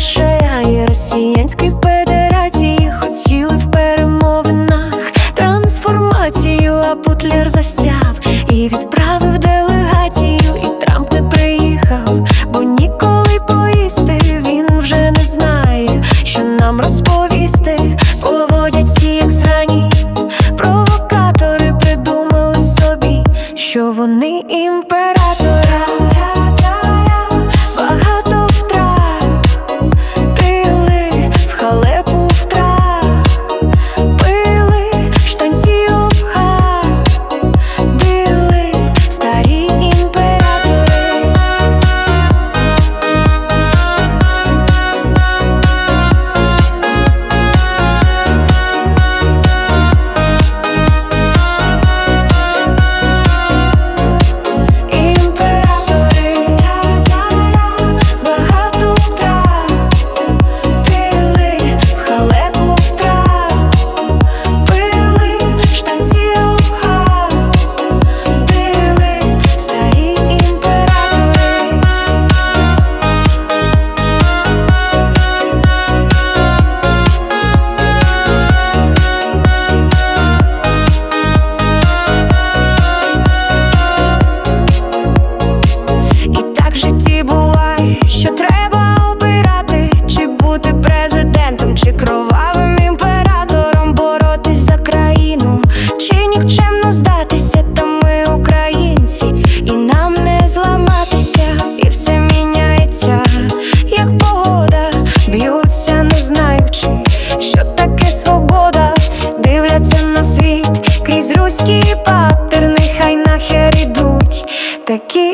США і Росіянській Федерації хотіли в перемовинах трансформацію, а Путлер застяв і відправив делегацію що таке свобода, дивляться на світ крізь руські патерни, хай нахер ідуть такі.